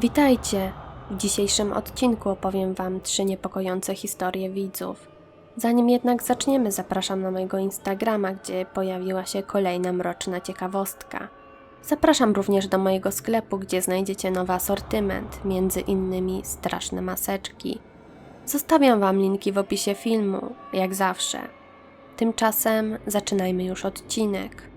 Witajcie! W dzisiejszym odcinku opowiem Wam trzy niepokojące historie widzów. Zanim jednak zaczniemy, zapraszam na mojego Instagrama, gdzie pojawiła się kolejna mroczna ciekawostka. Zapraszam również do mojego sklepu, gdzie znajdziecie nowy asortyment, między innymi straszne maseczki. Zostawiam Wam linki w opisie filmu, jak zawsze. Tymczasem zaczynajmy już odcinek.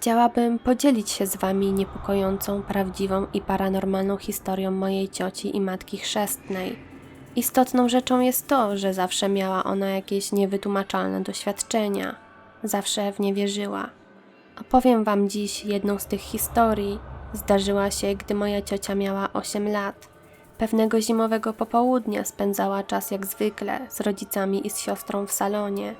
Chciałabym podzielić się z Wami niepokojącą, prawdziwą i paranormalną historią mojej cioci i matki chrzestnej. Istotną rzeczą jest to, że zawsze miała ona jakieś niewytłumaczalne doświadczenia. Zawsze w nie wierzyła. Opowiem Wam dziś jedną z tych historii. Zdarzyła się, gdy moja ciocia miała 8 lat. Pewnego zimowego popołudnia spędzała czas jak zwykle z rodzicami i z siostrą w salonie.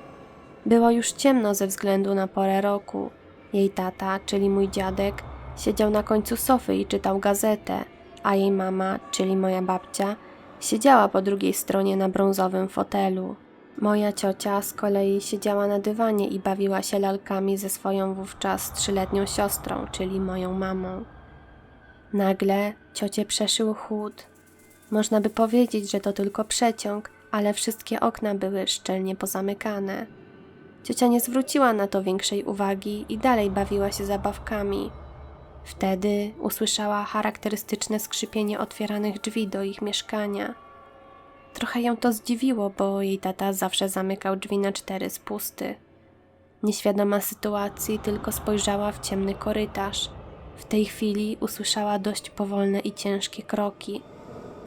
Było już ciemno ze względu na porę roku. Jej tata, czyli mój dziadek, siedział na końcu sofy i czytał gazetę, a jej mama, czyli moja babcia, siedziała po drugiej stronie na brązowym fotelu. Moja ciocia z kolei siedziała na dywanie i bawiła się lalkami ze swoją wówczas trzyletnią siostrą, czyli moją mamą. Nagle ciocie przeszył chłód. Można by powiedzieć, że to tylko przeciąg, ale wszystkie okna były szczelnie pozamykane. Ciocia nie zwróciła na to większej uwagi i dalej bawiła się zabawkami. Wtedy usłyszała charakterystyczne skrzypienie otwieranych drzwi do ich mieszkania. Trochę ją to zdziwiło, bo jej tata zawsze zamykał drzwi na cztery spusty. Nieświadoma sytuacji, tylko spojrzała w ciemny korytarz. W tej chwili usłyszała dość powolne i ciężkie kroki.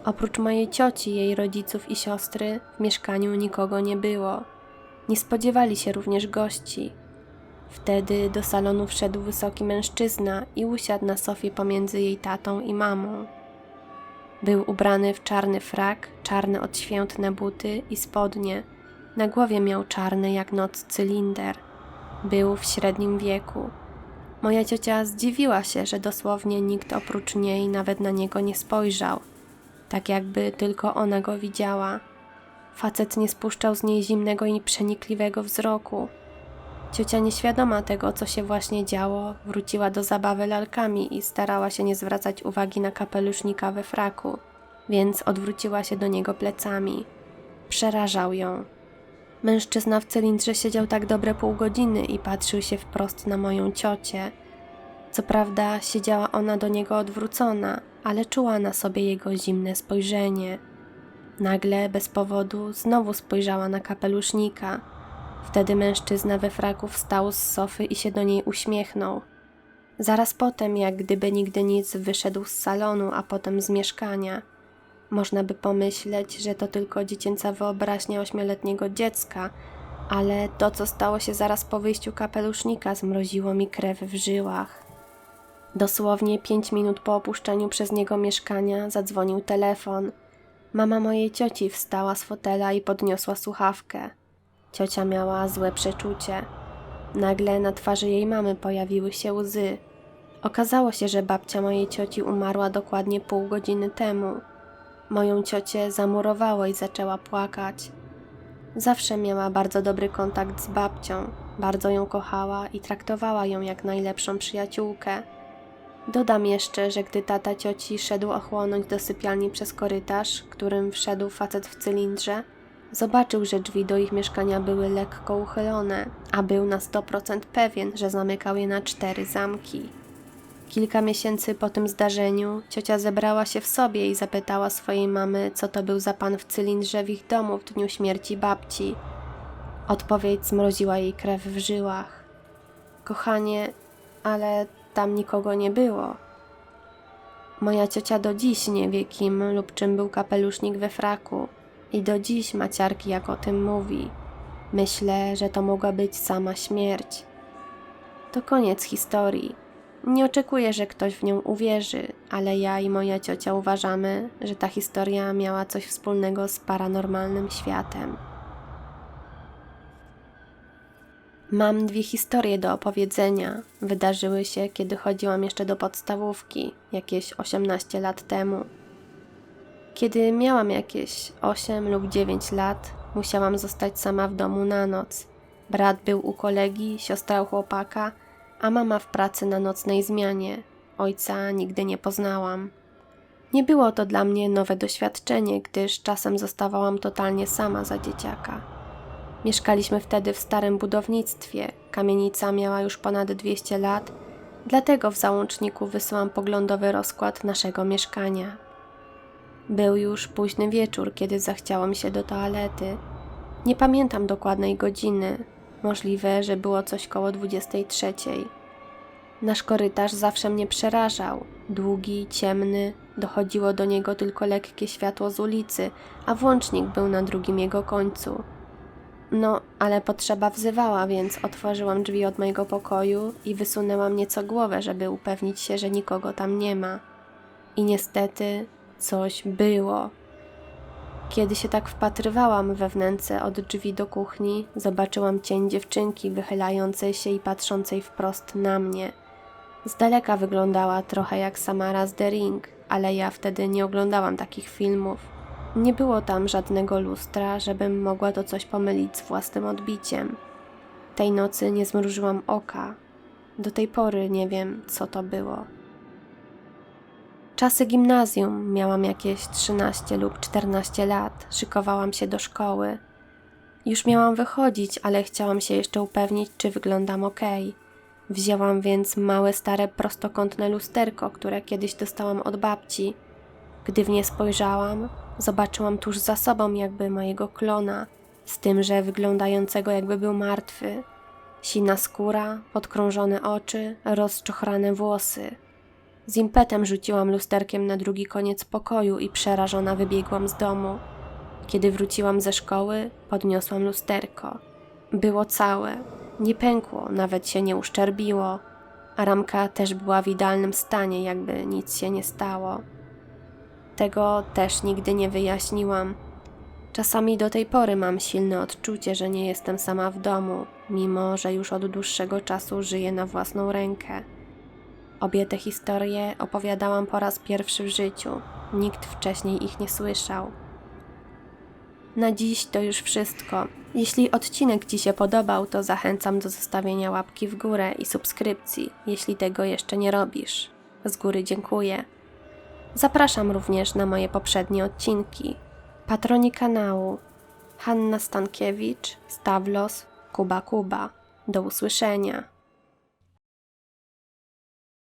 Oprócz mojej cioci, jej rodziców i siostry, w mieszkaniu nikogo nie było. Nie spodziewali się również gości. Wtedy do salonu wszedł wysoki mężczyzna i usiadł na sofie pomiędzy jej tatą i mamą. Był ubrany w czarny frak, czarne odświętne buty i spodnie. Na głowie miał czarny jak noc cylinder. Był w średnim wieku. Moja ciocia zdziwiła się, że dosłownie nikt oprócz niej nawet na niego nie spojrzał, tak jakby tylko ona go widziała. Facet nie spuszczał z niej zimnego i przenikliwego wzroku. Ciocia, nieświadoma tego, co się właśnie działo, wróciła do zabawy lalkami i starała się nie zwracać uwagi na kapelusznika we fraku, więc odwróciła się do niego plecami. Przerażał ją. Mężczyzna w cylindrze siedział tak dobre pół godziny i patrzył się wprost na moją ciocię. Co prawda, siedziała ona do niego odwrócona, ale czuła na sobie jego zimne spojrzenie. Nagle, bez powodu, znowu spojrzała na kapelusznika. Wtedy mężczyzna we fraku wstał z sofy i się do niej uśmiechnął. Zaraz potem, jak gdyby nigdy nic, wyszedł z salonu, a potem z mieszkania. Można by pomyśleć, że to tylko dziecięca wyobraźnia ośmioletniego dziecka, ale to, co stało się zaraz po wyjściu kapelusznika, zmroziło mi krew w żyłach. Dosłownie pięć minut po opuszczeniu przez niego mieszkania zadzwonił telefon – Mama mojej cioci wstała z fotela i podniosła słuchawkę. Ciocia miała złe przeczucie. Nagle na twarzy jej mamy pojawiły się łzy. Okazało się, że babcia mojej cioci umarła dokładnie pół godziny temu. Moją ciocię zamurowało i zaczęła płakać. Zawsze miała bardzo dobry kontakt z babcią, bardzo ją kochała i traktowała ją jak najlepszą przyjaciółkę. Dodam jeszcze, że gdy tata cioci szedł ochłonąć do sypialni przez korytarz, którym wszedł facet w cylindrze, zobaczył, że drzwi do ich mieszkania były lekko uchylone, a był na 100% pewien, że zamykał je na cztery zamki. Kilka miesięcy po tym zdarzeniu ciocia zebrała się w sobie i zapytała swojej mamy, co to był za pan w cylindrze w ich domu w dniu śmierci babci. Odpowiedź zmroziła jej krew w żyłach. Kochanie, ale tam nikogo nie było. Moja ciocia do dziś nie wie, kim lub czym był kapelusznik we fraku, i do dziś maciarki jak o tym mówi. Myślę, że to mogła być sama śmierć. To koniec historii. Nie oczekuję, że ktoś w nią uwierzy, ale ja i moja ciocia uważamy, że ta historia miała coś wspólnego z paranormalnym światem. Mam dwie historie do opowiedzenia. Wydarzyły się, kiedy chodziłam jeszcze do podstawówki, jakieś 18 lat temu. Kiedy miałam jakieś 8 lub 9 lat, musiałam zostać sama w domu na noc. Brat był u kolegi, siostra u chłopaka, a mama w pracy na nocnej zmianie. Ojca nigdy nie poznałam. Nie było to dla mnie nowe doświadczenie, gdyż czasem zostawałam totalnie sama za dzieciaka. Mieszkaliśmy wtedy w starym budownictwie. Kamienica miała już ponad 200 lat, dlatego w załączniku wysyłam poglądowy rozkład naszego mieszkania. Był już późny wieczór, kiedy zachciało mi się do toalety. Nie pamiętam dokładnej godziny. Możliwe, że było coś koło 23. Nasz korytarz zawsze mnie przerażał. Długi, ciemny, dochodziło do niego tylko lekkie światło z ulicy, a włącznik był na drugim jego końcu. No, ale potrzeba wzywała, więc otworzyłam drzwi od mojego pokoju i wysunęłam nieco głowę, żeby upewnić się, że nikogo tam nie ma. I niestety coś było. Kiedy się tak wpatrywałam we wnętrze od drzwi do kuchni, zobaczyłam cień dziewczynki wychylającej się i patrzącej wprost na mnie. Z daleka wyglądała trochę jak Samara z The Ring, ale ja wtedy nie oglądałam takich filmów. Nie było tam żadnego lustra, żebym mogła to coś pomylić z własnym odbiciem. Tej nocy nie zmrużyłam oka. Do tej pory nie wiem, co to było. Czasy gimnazjum, miałam jakieś 13 lub 14 lat, szykowałam się do szkoły. Już miałam wychodzić, ale chciałam się jeszcze upewnić, czy wyglądam ok. Wzięłam więc małe, stare, prostokątne lusterko, które kiedyś dostałam od babci. Gdy w nie spojrzałam, zobaczyłam tuż za sobą jakby mojego klona, z tym, że wyglądającego jakby był martwy. Sina skóra, podkrążone oczy, rozczochrane włosy. Z impetem rzuciłam lusterkiem na drugi koniec pokoju i przerażona wybiegłam z domu. Kiedy wróciłam ze szkoły, podniosłam lusterko. Było całe, nie pękło, nawet się nie uszczerbiło, a ramka też była w idealnym stanie, jakby nic się nie stało. Tego też nigdy nie wyjaśniłam. Czasami do tej pory mam silne odczucie, że nie jestem sama w domu, mimo że już od dłuższego czasu żyję na własną rękę. Obie te historie opowiadałam po raz pierwszy w życiu. Nikt wcześniej ich nie słyszał. Na dziś to już wszystko. Jeśli odcinek Ci się podobał, to zachęcam do zostawienia łapki w górę i subskrypcji, jeśli tego jeszcze nie robisz. Z góry dziękuję. Zapraszam również na moje poprzednie odcinki. Patroni kanału Hanna Stankiewicz, Stawlos, Kuba Kuba. Do usłyszenia.